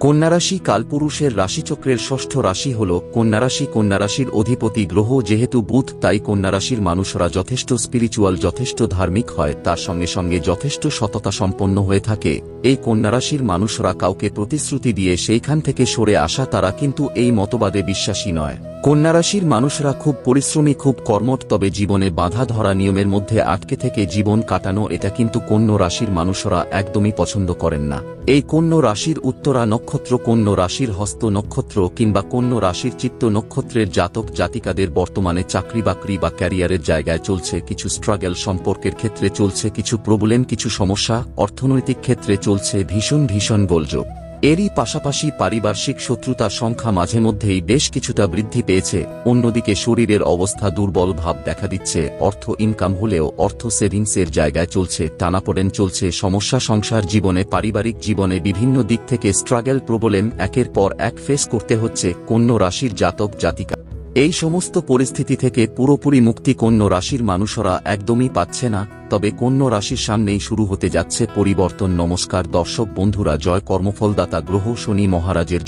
কন্যারাশি কালপুরুষের রাশিচক্রের ষষ্ঠ রাশি হল কন্যারাশি। কন্যারাশির অধিপতি গ্রহ যেহেতু বুধ, তাই কন্যারাশির মানুষরা যথেষ্ট স্পিরিচুয়াল যথেষ্ট ধার্মিক হয়। তার সঙ্গে সঙ্গে যথেষ্ট সততা সম্পন্ন হয়ে থাকে। এই কন্যারাশির মানুষরা কাউকে প্রতিশ্রুতি দিয়ে সেইখান থেকে সরে আসা তারা কিন্তু এই মতবাদে বিশ্বাসী নয়। কন্যারাশির মানুষরা খুব পরিশ্রমী, খুব কর্মঠ, তবে জীবনে বাধা ধরা নিয়মের মধ্যে আটকে থেকে জীবন কাটানো, এটা কিন্তু কন্য রাশির মানুষরা একদমই পছন্দ করেন না। এই কন্য রাশির উত্তরা নক্ষত্র কন্য রাশির হস্ত নক্ষত্র কিংবা কন্য রাশির চিত্ত নক্ষত্রের জাতক জাতিকাদের বর্তমানে চাকরি বাকরি বা ক্যারিয়ারের জায়গায় চলছে কিছু স্ট্রাগল, সম্পর্কের ক্ষেত্রে চলছে কিছু প্রবলেম, কিছু সমস্যা, অর্থনৈতিক ক্ষেত্রে চলছে ভীষণ ভীষণ গোলযোগ। এরই পাশাপাশি পারিপার্শ্বিক শত্রুতার সংখ্যা মাঝে মধ্যেই বেশ কিছুটা বৃদ্ধি পেয়েছে। অন্যদিকে শরীরের অবস্থা দুর্বল ভাব দেখা দিচ্ছে। অর্থ ইনকাম হলেও অর্থ সেভিংসের জায়গায় চলছে, টানাপোড়েন চলছে। সমস্যা সংসার জীবনে, পারিবারিক জীবনে বিভিন্ন দিক থেকে স্ট্রাগল প্রবলেম একের পর এক ফেস করতে হচ্ছে। কন্য রাশির জাতক জাতিকা এই সমস্ত পরিস্থিতি থেকে পুরোপুরি মুক্তি কন্য রাশির মানুষরা একদমই পাচ্ছে না, তবে কন্য রাশির সামনেই শুরু হতে যাচ্ছে পরিবর্তন। নমস্কার দর্শক বন্ধুরা, জয় কর্মফলদাতা গ্রহ শনি মহারাজের।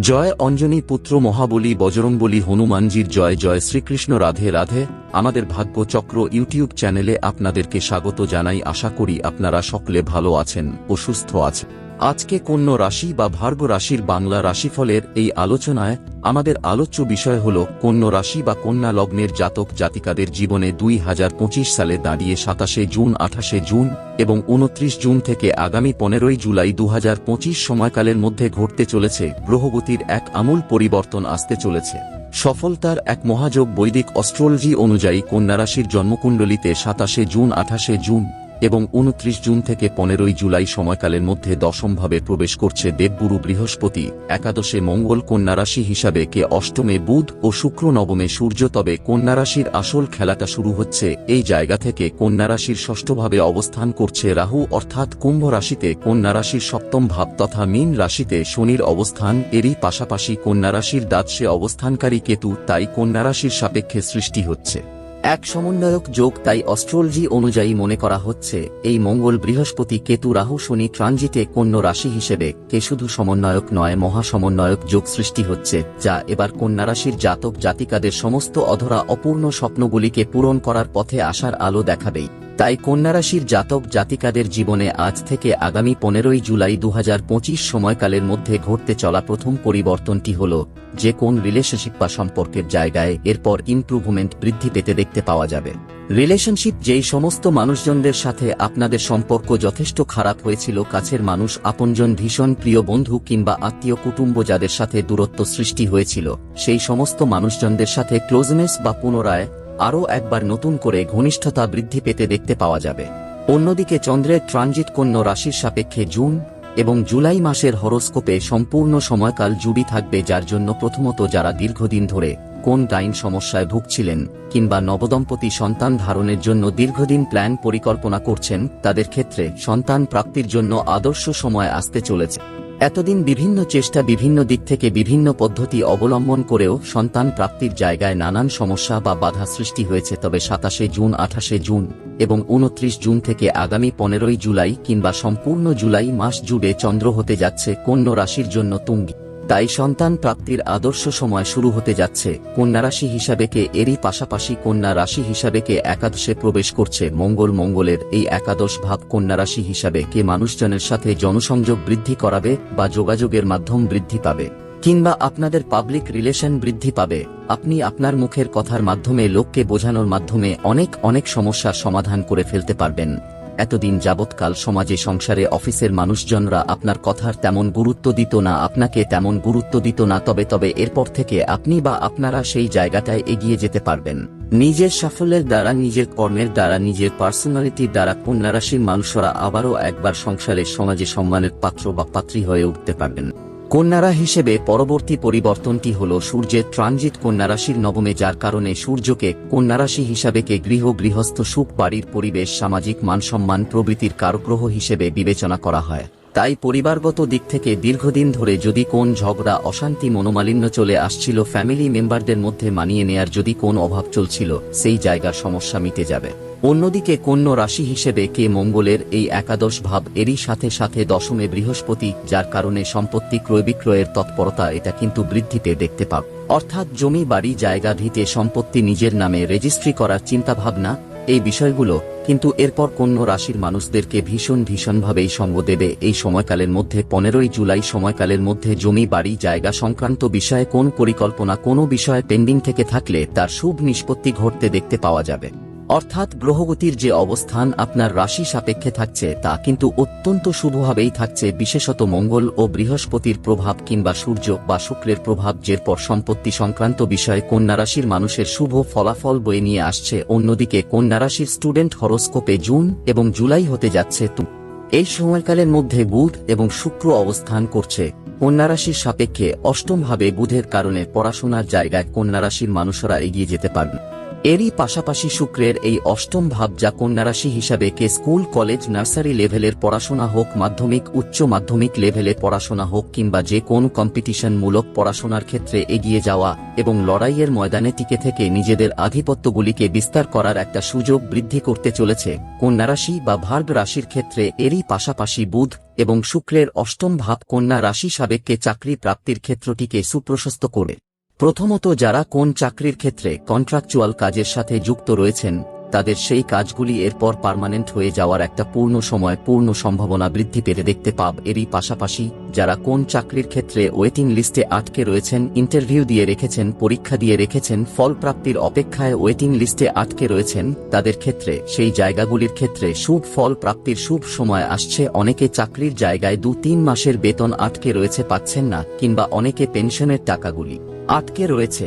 জয় অঞ্জনী পুত্র মহাবলী বজরংবলী হনুমানজির জয়। জয় শ্রীকৃষ্ণ রাধে রাধে। আমাদের ভাগ্য চক্র ইউটিউব চ্যানেলে আপনাদেরকে স্বাগত জানাই। আশা করি আপনারা সকলে ভালো আছেন ও সুস্থ আছেন। আজকে কন্য রাশি বা ভার্গ রাশির বাংলা রাশিফলের এই আলোচনায় আমাদের আলোচ্য বিষয় হল কন্য রাশি বা কন্যা লগ্নের জাতক জাতিকাদের জীবনে দুই হাজার পঁচিশ সালে দাঁড়িয়ে সাতাশে জুন, আঠাশে জুন এবং উনত্রিশ জুন থেকে আগামী পনেরোই জুলাই দু হাজার পঁচিশ সময়কালের মধ্যে ঘটতে চলেছে। গ্রহগতির এক আমূল পরিবর্তন আসতে চলেছে। সফলতার এক মহাযোগ বৈদিক অস্ট্রোলজি অনুযায়ী কন্যারাশির জন্মকুণ্ডলিতে সাতাশে জুন আঠাশে জুন। এবং উনত্রিশ জুন থেকে পনেরোই জুলাই সময়কালের মধ্যে দশমভাবে প্রবেশ করছে দেবগুরু বৃহস্পতি, একাদশে মঙ্গল কন্যারাশি হিসাবে কে অষ্টমে বুধ ও শুক্র নবমে সূর্য, তবে কন্যারাশির আসল খেলাটা শুরু হচ্ছে এই জায়গা থেকে কন্যারাশির ষষ্ঠভাবে অবস্থান করছে রাহু, অর্থাৎ কুম্ভ রাশিতে কন্যারাশির সপ্তম ভাব তথা মীন রাশিতে শনির অবস্থান। এরই পাশাপাশি কন্যারাশির দ্বাদশে অবস্থানকারী কেতু, তাই কন্যারাশির সাপেক্ষে সৃষ্টি হচ্ছে। এক সমন্বয়ক যোগ তাই অস্ট্রোলজি অনুযায়ী মনে করা হচ্ছে, এই মঙ্গল বৃহস্পতি কেতু রাহু শনি ট্রানজিটে কন্য রাশি হিসেবে কে শুধু সমন্বয়ক নয় মহাসমন্বয়ক যোগ সৃষ্টি হচ্ছে, যা এবার কন্যা রাশির জাতক জাতিকাদের সমস্ত অধরা অপূর্ণ স্বপ্নগুলিকে পূরণ করার পথে আসার আলো দেখাবেই। তাই কন্যারাশির জাতক জাতিকাদের জীবনে আজ থেকে আগামী পনেরোই জুলাই দু হাজার পঁচিশ সময়কালের মধ্যে ঘটতে চলা প্রথম পরিবর্তনটি হল যে কোন রিলেশনশিপ বা সম্পর্কের জায়গায় এরপর ইমপ্রুভমেন্ট বৃদ্ধি পেতে দেখতে পাওয়া যাবে। রিলেশনশিপ যেই সমস্ত মানুষজনদের সাথে আপনাদের সম্পর্ক যথেষ্ট খারাপ হয়েছিল, কাছের মানুষ, আপনজন, ভীষণ প্রিয় বন্ধু কিংবা আত্মীয় কুটুম্ব যাদের সাথে দূরত্ব সৃষ্টি হয়েছিল, সেই সমস্ত মানুষজনদের সাথে ক্লোজনেস বা পুনরায় আরও একবার নতুন করে ঘনিষ্ঠতা বৃদ্ধি পেতে দেখতে পাওয়া যাবে। অন্যদিকে চন্দ্রের ট্রানজিট কন্য রাশির সাপেক্ষে জুন এবং জুলাই মাসের হরোস্কোপে সম্পূর্ণ সময়কাল জুড়ি থাকবে যার জন্য প্রথমত যারা দীর্ঘদিন ধরে কোন গাইন সমস্যায় ভুগছিলেন কিংবা নবদম্পতি সন্তান ধারণের জন্য দীর্ঘদিন প্ল্যান পরিকল্পনা করছেন, তাদের ক্ষেত্রে সন্তান প্রাপ্তির জন্য আদর্শ সময় আসতে চলেছে। এতদিন বিভিন্ন চেষ্টা বিভিন্ন দিক থেকে বিভিন্ন পদ্ধতি অবলম্বন করেও সন্তান প্রাপ্তির জায়গায় নানান সমস্যা বা বাধা সৃষ্টি হয়েছে। তবে সাতাশে জুন, আঠাশে জুন এবং উনত্রিশ জুন থেকে আগামী পনেরোই জুলাই কিংবা সম্পূর্ণ জুলাই মাস জুড়ে চন্দ্র হতে যাচ্ছে। কন্য রাশির জন্য তুঙ্গি তাই সন্তান প্রাপ্তির আদর্শ সময় শুরু হতে যাচ্ছে। কন্যা রাশি হিসাবে কে এরই পাশাপাশি কন্যা রাশি হিসাবে কে একাদশে প্রবেশ করছে। মঙ্গল মঙ্গলের এই একাদশ ভাব কন্যা রাশি হিসাবে কে মানুষজনের সাথে জনসংযোগ বৃদ্ধি করাবে বা যোগাযোগের মাধ্যম বৃদ্ধি পাবে। কিংবা আপনাদের পাবলিক রিলেশন বৃদ্ধি পাবে। আপনি আপনার মুখের কথার মাধ্যমে লোককে বোঝানোর মাধ্যমে অনেক অনেক সমস্যার সমাধান করে ফেলতে পারবেন। এতদিন যাবৎকাল সমাজে সংসারে অফিসের মানুষজনরা আপনার কথার তেমন গুরুত্ব দিত না, আপনাকে তেমন গুরুত্ব দিত না, তবে তবে এরপর থেকে আপনি বা আপনারা সেই জায়গাটায় এগিয়ে যেতে পারবেন। নিজের সাফল্যের দ্বারা, নিজের কর্মের দ্বারা, নিজের পার্সোনালিটির দ্বারা কন্যারাশির মানুষরা আবারও একবার সংসারে সমাজে সম্মানের পাত্র বা পাত্রী হয়ে উঠতে পারবেন। কন্যারা হিসেবে পরবর্তী পরিবর্তনটি হল সূর্যের ট্রানজিট কন্যারাশির নবমে, যার কারণে সূর্যকে কন্যারাশি হিসাবে কে গৃহ, গৃহস্থ, সুখ, বাড়ির পরিবেশ, সামাজিক মানসম্মান প্রভৃতির কারগ্রহ হিসেবে বিবেচনা করা হয়। তাই পরিবারগত দিক থেকে দীর্ঘদিন ধরে যদি কোন ঝগড়া, অশান্তি, মনোমালিন্য চলে আসছিল, ফ্যামিলি মেম্বারদের মধ্যে মানিয়ে নেয়ার যদি কোন অভাব চলছিল, সেই জায়গার সমস্যা মিটে যাবে। অন্যদিকে কন্য রাশি হিসেবে কে মঙ্গলের এই একাদশ ভাব এরই সাথে সাথে দশমে বৃহস্পতি, যার কারণে সম্পত্তি ক্রয় বিক্রয়ের তৎপরতা এটা কিন্তু বৃদ্ধিতে দেখতে পাব অর্থাৎ জমি, বাড়ি, জায়গা ভিটে সম্পত্তি নিজের নামে রেজিস্ট্রি করার চিন্তাভাবনা, এই বিষয়গুলো কিন্তু এরপর কন্য রাশির মানুষদেরকে ভীষণ ভীষণভাবেই সঙ্গ দেবে এই সময়কালের মধ্যে। পনেরোই জুলাই সময়কালের মধ্যে জমি, বাড়ি, জায়গা সংক্রান্ত বিষয়ে কোন পরিকল্পনা, কোনো বিষয়ে পেন্ডিং থেকে থাকলে তার শুভ নিষ্পত্তি ঘটতে দেখতে পাওয়া যাবে। অর্থাৎ গ্রহগতির যে অবস্থান আপনার রাশি সাপেক্ষে থাকছে তা কিন্তু অত্যন্ত শুভভাবেই থাকছে, বিশেষত মঙ্গল ও বৃহস্পতির প্রভাব কিংবা সূর্য বা শুক্রের প্রভাব, যের পর সম্পত্তি সংক্রান্ত বিষয়ে কন্যা রাশির মানুষের শুভ ফলাফল বয়ে নিয়ে আসছে। অন্যদিকে কন্যা রাশির স্টুডেন্ট হরোস্কোপে জুন এবং জুলাই হতে যাচ্ছে তু। এই সময়কালের মধ্যে বুধ এবং শুক্র অবস্থান করছে। কন্যা রাশির সাপেক্ষে অষ্টমভাবে বুধের কারণে পড়াশোনার জায়গায় কন্যা রাশির মানুষরা এগিয়ে যেতে পারবে। এরই পাশাপাশি শুক্রের এই অষ্টম ভাব যা কন্যারাশি হিসাবে কে স্কুল, কলেজ, নার্সারি লেভেলের পড়াশোনা হোক, মাধ্যমিক, উচ্চ মাধ্যমিক লেভেলে পড়াশোনা হোক কিংবা যে কোন কম্পিটিশনমূলক পড়াশোনার ক্ষেত্রে এগিয়ে যাওয়া এবং লড়াইয়ের ময়দানে টিকে থেকে নিজেদের আধিপত্যগুলিকে বিস্তার করার একটা সুযোগ বৃদ্ধি করতে চলেছে। কন্যারাশি বা ভার্গ রাশির ক্ষেত্রে এরই পাশাপাশি বুধ এবং শুক্রের অষ্টম ভাব কন্যা রাশি সাবেককে চাকরি প্রাপ্তির ক্ষেত্রটিকে সুপ্রশস্ত করে। প্রথমত যারা কোন চাকরির ক্ষেত্রে কন্ট্রাকচুয়াল কাজের সাথে যুক্ত রয়েছেন তাদের সেই কাজগুলি এরপর পার্মানেন্ট হয়ে যাওয়ার একটা পূর্ণ সময়, পূর্ণ সম্ভাবনা বৃদ্ধি পেতে দেখতে পাব। এরই পাশাপাশি, যারা কোন চাকরির ক্ষেত্রে ওয়েটিং লিস্টে আটকে রয়েছেন ইন্টারভিউ দিয়ে রেখেছেন, পরীক্ষা দিয়ে রেখেছেন ফল প্রাপ্তির অপেক্ষায় ওয়েটিং লিস্টে আটকে রয়েছেন, তাদের ক্ষেত্রে, সেই জায়গাগুলির ক্ষেত্রে শুভ ফল প্রাপ্তির শুভ সময় আসছে। অনেকে চাকরির জায়গায় দু তিন মাসের বেতন আটকে রয়েছে পাচ্ছেন না, কিংবা অনেকে পেনশনের টাকাগুলি আটকে রয়েছে।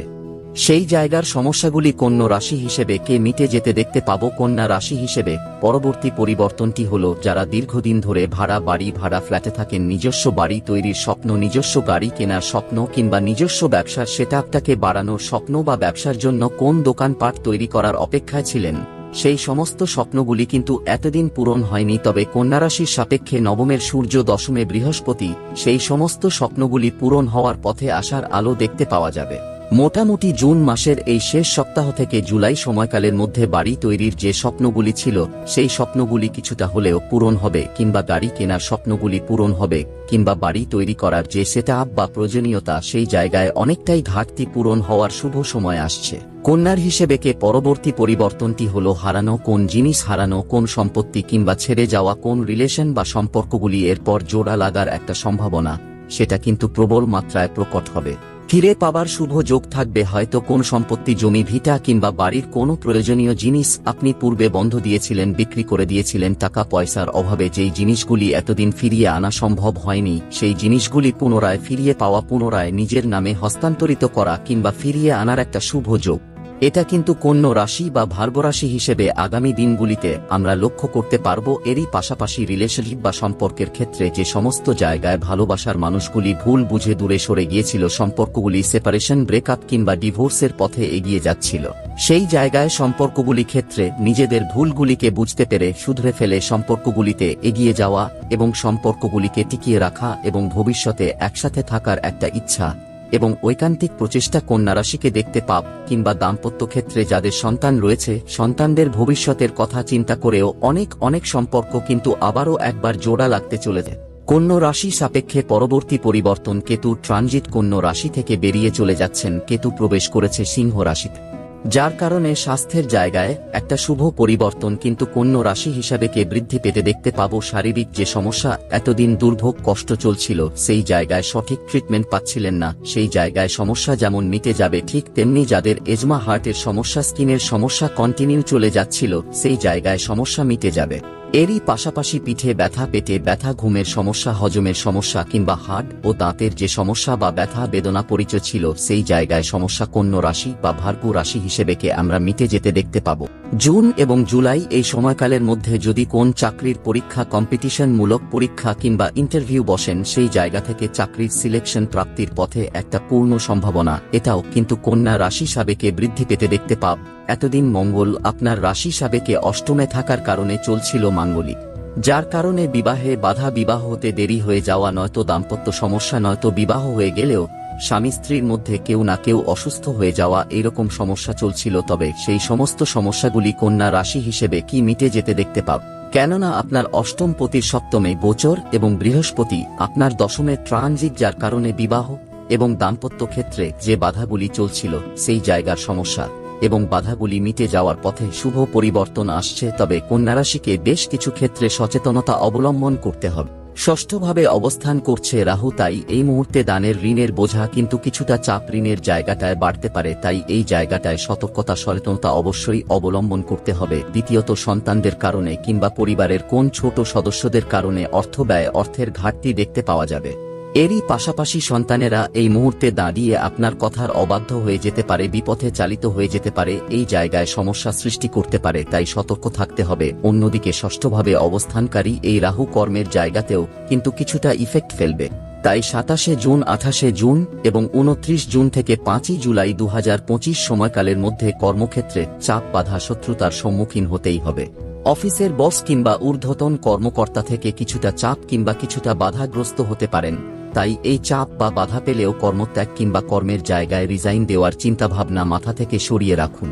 সেই জায়গার সমস্যাগুলি কন্য রাশি হিসেবে কে মিটে যেতে দেখতে পাব কন্যা রাশি হিসেবে। পরবর্তী পরিবর্তনটি হল, যারা দীর্ঘদিন ধরে ভাড়া বাড়ি, ভাড়া ফ্ল্যাটে থাকেন, নিজস্ব বাড়ি তৈরির স্বপ্ন, নিজস্ব গাড়ি কেনার স্বপ্ন কিংবা নিজস্ব ব্যবসার সেটআপটাকে বাড়ানোর স্বপ্ন বা ব্যবসার জন্য কোন দোকানপাট তৈরি করার অপেক্ষায় ছিলেন? সেই সমস্ত স্বপ্নগুলি কিন্তু এতদিন পূরণ হয়নি, তবে কন্যারাশির সাপেক্ষে নবমের সূর্য দশমে বৃহস্পতি, সেই সমস্ত স্বপ্নগুলি পূরণ হওয়ার পথে আসার আলো দেখতে পাওয়া যাবে। মোটামুটি জুন মাসের এই শেষ সপ্তাহ থেকে জুলাই সময়কালের মধ্যে বাড়ি তৈরির যে স্বপ্নগুলি ছিল, সেই স্বপ্নগুলি কিছুটা হলেও পূরণ হবে কিংবা গাড়ি কেনার স্বপ্নগুলি পূরণ হবে কিংবা বাড়ি তৈরি করার যে সেট বা প্রয়োজনীয়তা সেই জায়গায় অনেকটাই ঘাটতি পূরণ হওয়ার শুভ সময় আসছে। কন্যার হিসেবে কে পরবর্তী পরিবর্তনটি হল হারানো কোন জিনিস, হারানো কোন সম্পত্তি কিংবা ছেড়ে যাওয়া কোন রিলেশন বা সম্পর্কগুলি এরপর জোড়া লাগার একটা সম্ভাবনা, সেটা কিন্তু প্রবল মাত্রায় প্রকট হবে। ফিরে পাবার শুভ যোগ থাকবে, হয়তো কোন সম্পত্তি, জমি, ভিটা কিংবা বাড়ির কোনো প্রয়োজনীয় জিনিস আপনি পূর্বে বন্ধ দিয়েছিলেন, বিক্রি করে দিয়েছিলেন টাকা পয়সার অভাবে। যেই জিনিসগুলি এতদিন ফিরিয়ে আনা সম্ভব হয়নি, সেই জিনিসগুলি পুনরায় ফিরিয়ে পাওয়া, পুনরায় নিজের নামে হস্তান্তরিত করা কিংবা ফিরিয়ে আনার একটা শুভ যোগ। এটা কিন্তু কন্য রাশি বা ভার্গরাশি হিসেবে আগামী দিনগুলিতে আমরা লক্ষ্য করতে পারব এরই পাশাপাশি রিলেশনশিপ বা সম্পর্কের ক্ষেত্রে যে সমস্ত জায়গায় ভালোবাসার মানুষগুলি ভুল বুঝে দূরে সরে গিয়েছিল, সম্পর্কগুলি সেপারেশন ব্রেকআপ কিংবা ডিভোর্সের পথে এগিয়ে যাচ্ছিল। সেই জায়গায় সম্পর্কগুলি ক্ষেত্রে নিজেদের ভুলগুলিকে বুঝতে পেরে শুধরে ফেলে সম্পর্কগুলিতে এগিয়ে যাওয়া এবং সম্পর্কগুলিকে টিকিয়ে রাখা এবং ভবিষ্যতে একসাথে থাকার একটা ইচ্ছা এবং ঐকান্তিক প্রচেষ্টা কন্যা রাশিকে দেখতে পাব কিংবা দাম্পত্য ক্ষেত্রে যাদের সন্তান রয়েছে, সন্তানদের ভবিষ্যতের কথা চিন্তা করেও অনেক অনেক সম্পর্ক কিন্তু আবারও একবার জোড়া লাগতে চলে যায় কন্য রাশি সাপেক্ষে পরবর্তী পরিবর্তন কেতু ট্রানজিট কন্য রাশি থেকে বেরিয়ে চলে যাচ্ছেন। কেতু প্রবেশ করেছে সিংহ রাশিতে। যার কারণে স্বাস্থ্যের জায়গায় একটা শুভ পরিবর্তন কিন্তু কন্য রাশি হিসাবে কে বৃদ্ধি পেতে দেখতে পাব শারীরিক যে সমস্যা এতদিন দুর্ভোগ কষ্ট চলছিল, সেই জায়গায় সঠিক ট্রিটমেন্ট পাচ্ছিলেন না। সেই জায়গায় সমস্যা যেমন মিটে যাবে ঠিক তেমনি যাদের এজমা হার্টের সমস্যা স্কিনের সমস্যা কন্টিনিউ চলে যাচ্ছিল, সেই জায়গায় সমস্যা মিটে যাবে। এরই পাশাপাশি পিঠে ব্যথা, পেটে ব্যথা, ঘুমের সমস্যা, হজমের সমস্যা কিংবা হাট ও দাঁতের যে সমস্যা বা ব্যথা, বেদনা পরিচয় ছিল, সেই জায়গায় সমস্যা কন্য রাশি বা ভার্গু রাশি হিসেবেকে আমরা মিটে যেতে দেখতে পাব। জুন এবং জুলাই এই সময়কালের মধ্যে যদি কোন চাকরির পরীক্ষা, কম্পিটিশনমূলক পরীক্ষা কিংবা ইন্টারভিউ বসেন, সেই জায়গা থেকে চাকরির সিলেকশন প্রাপ্তির পথে একটা পূর্ণ সম্ভাবনা, এটাও কিন্তু কন্যা রাশি সাবেকে বৃদ্ধি পেতে দেখতে পাব। এতদিন মঙ্গল আপনার রাশি সাবেকে অষ্টমে থাকার কারণে চলছিল মাঙ্গলিক, যার কারণে বিবাহে বাধা বিবাহ হতে দেরি হয়ে যাওয়া নয়তো দাম্পত্য সমস্যা নয়তো বিবাহ হয়ে গেলেও স্বামী স্ত্রীর মধ্যে কেউ না কেউ অসুস্থ হয়ে যাওয়া এরকম সমস্যা চলছিল। তবে সেই সমস্ত সমস্যাগুলি কন্যা রাশি হিসেবে কি মিটে যেতে দেখতে পাব? কেননা আপনার অষ্টম পতির সপ্তমে গোচর এবং বৃহস্পতি আপনার দশমে ট্রানজিট, যার কারণে বিবাহ এবং দাম্পত্য ক্ষেত্রে যে বাধাগুলি চলছিল, সেই জায়গার সমস্যা। এবং বাধাগুলি মিটে যাওয়ার পথে শুভ পরিবর্তন আসছে, তবে কন্যা রাশিকে বেশ কিছু ক্ষেত্রে সচেতনতা অবলম্বন করতে হবে। ষষ্ঠভাবে অবস্থান করছে রাহু, তাই এই মুহূর্তে দানের ঋণের বোঝা কিন্তু কিছুটা চাপ ঋণের জায়গাটায় বাড়তে পারে, তাই এই জায়গাটায় সতর্কতা, সচেতনতা অবশ্যই অবলম্বন করতে হবে। দ্বিতীয়ত, সন্তানদের কারণে কিংবা পরিবারের কোন ছোট সদস্যদের কারণে অর্থ ব্যয়, অর্থের ঘাটতি দেখতে পাওয়া যাবে। এরই পাশাপাশি সন্তানেরা এই মুহূর্তে দাঁড়িয়ে আপনার কথার অবাধ্য হয়ে যেতে পারে, বিপথে চালিত হয়ে যেতে পারে, এই জায়গায় সমস্যা সৃষ্টি করতে পারে, তাই সতর্ক থাকতে হবে। অন্যদিকে ষষ্ঠভাবে অবস্থানকারী এই রাহু কর্মের জায়গাতেও কিন্তু কিছুটা ইফেক্ট ফেলবে। তাই সাতাশে জুন, আঠাশে জুন এবং উনত্রিশ জুন থেকে পাঁচই জুলাই দু হাজার পঁচিশ সময়কালের মধ্যে কর্মক্ষেত্রে চাপ বাধা শত্রুতার সম্মুখীন হতেই হবে। অফিসের বস কিংবা ঊর্ধ্বতন কর্মকর্তা থেকে কিছুটা চাপ কিংবা কিছুটা বাধাগ্রস্ত হতে পারেন। তাই এই চাপ বা বাধা পেলেও কর্মত্যাগ কিংবা কর্মের জায়গায় রিজাইন দেওয়ার চিন্তাভাবনা মাথা থেকে সরিয়ে রাখুন।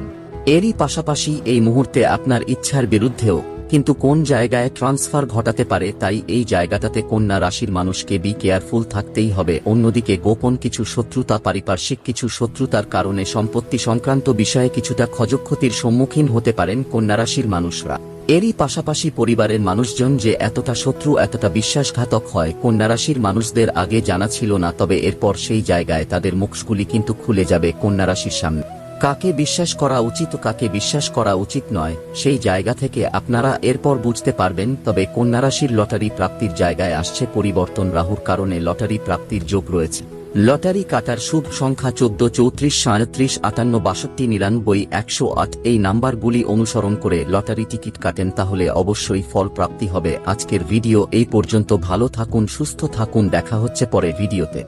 এরই পাশাপাশি এই মুহূর্তে আপনার ইচ্ছার বিরুদ্ধেও, কিন্তু কোন জায়গায় ট্রান্সফার ঘটাতে পারে তাই এই জায়গাটাতে কন্যা রাশির মানুষকে বি কেয়ারফুল থাকতেই হবে। অন্যদিকে গোপন কিছু শত্রুতা, পারিপার্শ্বিক কিছু শত্রুতার কারণে সম্পত্তি সংক্রান্ত বিষয়ে কিছুটা ক্ষয়ক্ষতির সম্মুখীন হতে পারেন কন্যা রাশির মানুষরা। এরই পাশাপাশি পরিবারের মানুষজন যে এতটা শত্রু, এতটা বিশ্বাসঘাতক হয়, কন্যা রাশির মানুষদের আগে জানা ছিল না, তবে এরপর সেই জায়গায় তাদের মুখগুলি কিন্তু খুলে যাবে কন্যা রাশির সামনে। কাকে বিশ্বাস করা উচিত, কাকে বিশ্বাস করা উচিত নয়, সেই জায়গা থেকে আপনারা এরপর বুঝতে পারবেন, তবে কন্যা রাশির লটারি প্রাপ্তির জায়গায় আসছে পরিবর্তন, রাহুর কারণে লটারি প্রাপ্তির যোগ রয়েছে। লটারি কাটার শুভ সংখ্যা চোদ্দ, চৌত্রিশ, সাঁত্রিশ, আটান্ন, বাষট্টি, নিরানব্বই, একশো আট। এই নাম্বারগুলি অনুসরণ করে লটারি টিকিট কাটেন তাহলে অবশ্যই ফল প্রাপ্তি হবে। আজকের ভিডিও এই পর্যন্ত। ভালো থাকুন, সুস্থ থাকুন। দেখা হচ্ছে পরে ভিডিওতে।